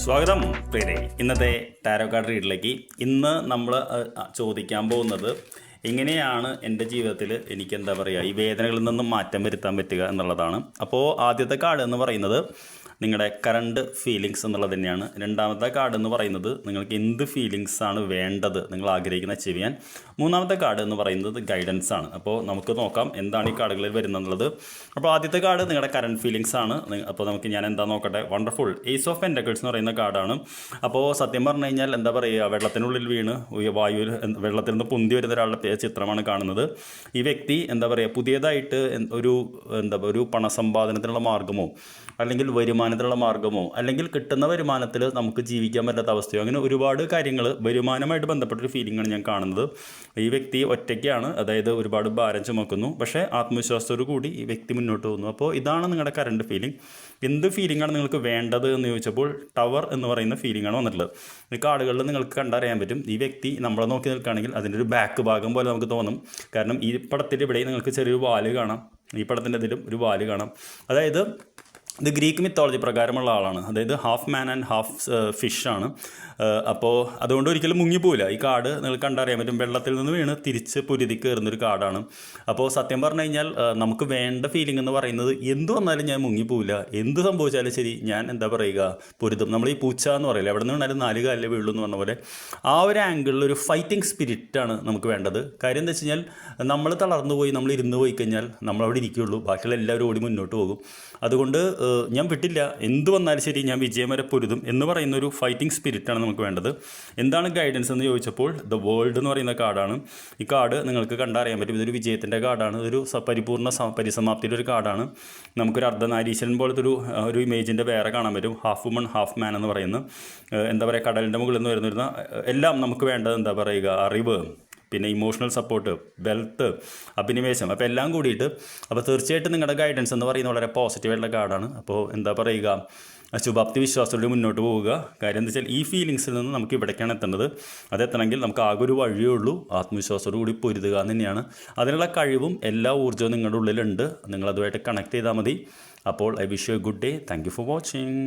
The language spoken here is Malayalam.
സ്വാഗതം. പ്രിയരെ ഇന്നത്തെ ടാരോ കാർഡ് റീഡിലേക്ക് ഇന്ന് നമ്മൾ ചോദിക്കാൻ പോകുന്നത് എങ്ങനെയാണ് എന്റെ ജീവിതത്തിൽ എനിക്ക് എന്താ പറയുക ഈ വേദനകളിൽ നിന്നും മാറ്റം വരുത്താൻ പറ്റുക എന്നുള്ളതാണ്. അപ്പോൾ ആദ്യത്തെ കാർഡ് എന്ന് പറയുന്നത് നിങ്ങളുടെ കറണ്ട് ഫീലിങ്സ് എന്നുള്ളത് തന്നെയാണ്. രണ്ടാമത്തെ കാർഡ് എന്ന് പറയുന്നത് നിങ്ങൾക്ക് എന്ത് ഫീലിങ്സ് ആണ് വേണ്ടത് നിങ്ങൾ ആഗ്രഹിക്കുന്ന അച്ചീവ് ചെയ്യാൻ. മൂന്നാമത്തെ കാർഡ് എന്ന് പറയുന്നത് ഗൈഡൻസ് ആണ്. അപ്പോൾ നമുക്ക് നോക്കാം എന്താണ് ഈ കാർഡുകളിൽ വരുന്നത് അപ്പോൾ ആദ്യത്തെ കാർഡ് നിങ്ങളുടെ കറണ്ട് ഫീലിങ്സ് ആണ്. അപ്പോൾ നമുക്ക് ഞാൻ എന്താ നോക്കട്ടെ? വണ്ടർഫുൾ ഏസ് ഓഫ് എൻഡക്കിൾസ് എന്ന് പറയുന്ന കാർഡാണ് അപ്പോൾ സത്യം പറഞ്ഞു കഴിഞ്ഞാൽ എന്താ പറയുക വെള്ളത്തിനുള്ളിൽ വീണ് വായു വെള്ളത്തിൽ നിന്ന് പൊന്തി വരുന്ന ഒരാളുടെ ചിത്രമാണ് കാണുന്നത്. ഈ വ്യക്തി എന്താ പറയുക പുതിയതായിട്ട് ഒരു എന്താ ഒരു പണസമ്പാദനത്തിനുള്ള മാർഗമോ അല്ലെങ്കിൽ വരുമാനത്തിനുള്ള മാർഗമോ അല്ലെങ്കിൽ കിട്ടുന്ന വരുമാനത്തിൽ നമുക്ക് ജീവിക്കാൻ പറ്റാത്ത അവസ്ഥയോ? അങ്ങനെ ഒരുപാട് കാര്യങ്ങൾ വരുമാനമായിട്ട് ബന്ധപ്പെട്ടൊരു ഫീലിംഗാണ് ഞാൻ കാണുന്നത്. ഈ വ്യക്തി ഒറ്റയ്ക്കാണ് അതായത് ഒരുപാട് ഭാരം ചുമക്കുന്നു. പക്ഷേ ആത്മവിശ്വാസത്തോടു കൂടി ഈ വ്യക്തി മുന്നോട്ട് പോകുന്നു. അപ്പോൾ ഇതാണ് നിങ്ങളുടെ കറണ്ട് ഫീലിംഗ് എന്ത് ഫീലിംഗാണ് നിങ്ങൾക്ക് വേണ്ടത് എന്ന് ചോദിച്ചപ്പോൾ ടവർ എന്ന് പറയുന്ന ഫീലിംഗാണ് വന്നിട്ടുള്ളത്. ഈ കാർഡുകളിൽ നിങ്ങൾക്ക് കണ്ടറിയാൻ പറ്റും. ഈ വ്യക്തി നമ്മളെ നോക്കി നിൽക്കുകയാണെങ്കിൽ അതിന്റെ ഒരു ബാക്ക് ഭാഗം പോലെ നമുക്ക് തോന്നും. കാരണം ഈ പടത്തിന്റെ ഇവിടെ നിങ്ങൾക്ക് ചെറിയൊരു വാൽ കാണാം. ഈ പടത്തിന്റെ ഇതിലും ഒരു വാൽ കാണാം. അതായത് ഇത് ഗ്രീക്ക് മിത്തോളജി പ്രകാരമുള്ള ആളാണ്. അതായത് ഹാഫ് മാൻ ആൻഡ് ഹാഫ് ഫിഷാണ് അപ്പോൾ അതുകൊണ്ട് ഒരിക്കലും മുങ്ങിപ്പോവില്ല. ഈ കാട് നിങ്ങൾക്ക് കണ്ടറിയാൻ പറ്റും. വെള്ളത്തിൽ നിന്ന് വീണ് തിരിച്ച് പുരുതി കയറുന്നൊരു കാടാണ്. അപ്പോൾ സത്യം പറഞ്ഞു കഴിഞ്ഞാൽ നമുക്ക് വേണ്ട ഫീലിംഗ് എന്ന് പറയുന്നത് എന്ത് വന്നാലും ഞാൻ മുങ്ങിപ്പോവില്ല. എന്ത് സംഭവിച്ചാലും ശരി ഞാൻ എന്താ പറയുക പൊരുതും. നമ്മൾ ഈ പൂച്ച എന്ന് പറയില്ല എവിടെ നിന്ന് വേണാലും നാല് കാലിലെ വീഴുള്ളൂ എന്ന് പറഞ്ഞ പോലെ ആ ഒരു ആംഗിളിൽ ഒരു ഫൈറ്റിംഗ് സ്പിരിറ്റാണ് നമുക്ക് വേണ്ടത്. കാര്യം എന്താ വെച്ച് കഴിഞ്ഞാൽ നമ്മൾ തളർന്നു പോയി നമ്മൾ ഇരുന്ന് പോയി കഴിഞ്ഞാൽ നമ്മൾ അവിടെ ഇരിക്കുകയുള്ളൂ ബാക്കിയുള്ള എല്ലാവരും ഓടി മുന്നോട്ട് പോകും. അതുകൊണ്ട് ഞാൻ വിട്ടില്ല. എന്ത് വന്നാലും ശരി ഞാൻ വിജയം വരെ പൊരുതും എന്ന് പറയുന്ന ഒരു ഫൈറ്റിംഗ് സ്പിരിറ്റാണ് നമുക്ക് വേണ്ടത്. എന്താണ് ഗൈഡൻസ് എന്ന് ചോദിച്ചപ്പോൾ ദ വേൾഡ് എന്ന് പറയുന്ന കാർഡാണ് ഈ കാർഡ് നിങ്ങൾക്ക് കണ്ടറിയാൻ പറ്റും. ഇതൊരു വിജയത്തിന്റെ കാർഡാണ് ഇതൊരു പരിപൂർണ പരിസമാപ്തിയുടെ ഒരു കാർഡാണ് നമുക്കൊരു അർദ്ധനാരീശ്വരൻ പോലത്തെ ഒരു ഒരു ഇമേജിന്റെ വേറെ കാണാൻ പറ്റും. ഹാഫ് വുമൺ ഹാഫ് മാൻ എന്ന് പറയുന്ന എന്താ പറയുക കടലിന്റെ മുകളിൽ നിന്ന് വരുന്ന എല്ലാം നമുക്ക് വേണ്ടത് എന്താ പറയുക? അറിവ്. പിന്നെ ഇമോഷണൽ സപ്പോർട്ട് വെൽത്ത് അഭിനിവേശം അപ്പോൾ എല്ലാം കൂടിയിട്ട് അപ്പോൾ തീർച്ചയായിട്ടും നിങ്ങളുടെ ഗൈഡൻസ് എന്ന് പറയുന്നത് വളരെ പോസിറ്റീവായിട്ടുള്ള കാർഡാണ്. അപ്പോൾ എന്താ പറയുക? ശുഭാപ്തി വിശ്വാസത്തോടെ മുന്നോട്ട് പോവുക. കാര്യം എന്താ വെച്ചാൽ ഈ ഫീലിങ്സിൽ നിന്ന് നമുക്ക് ഇവിടേക്കാണ് എത്തേണ്ടത് അതെത്തണമെങ്കിൽ നമുക്ക് ആകെ ഒരു വഴിയേ ഉള്ളൂ. ആത്മവിശ്വാസത്തോടു കൂടി പൊരുതുക തന്നെയാണ്. അതിനുള്ള കഴിവും എല്ലാ ഊർജവും നിങ്ങളുടെ ഉള്ളിലുണ്ട്. നിങ്ങളതുമായിട്ട് കണക്ട് ചെയ്താൽ മതി. അപ്പോൾ I wish you a good day thank you for watching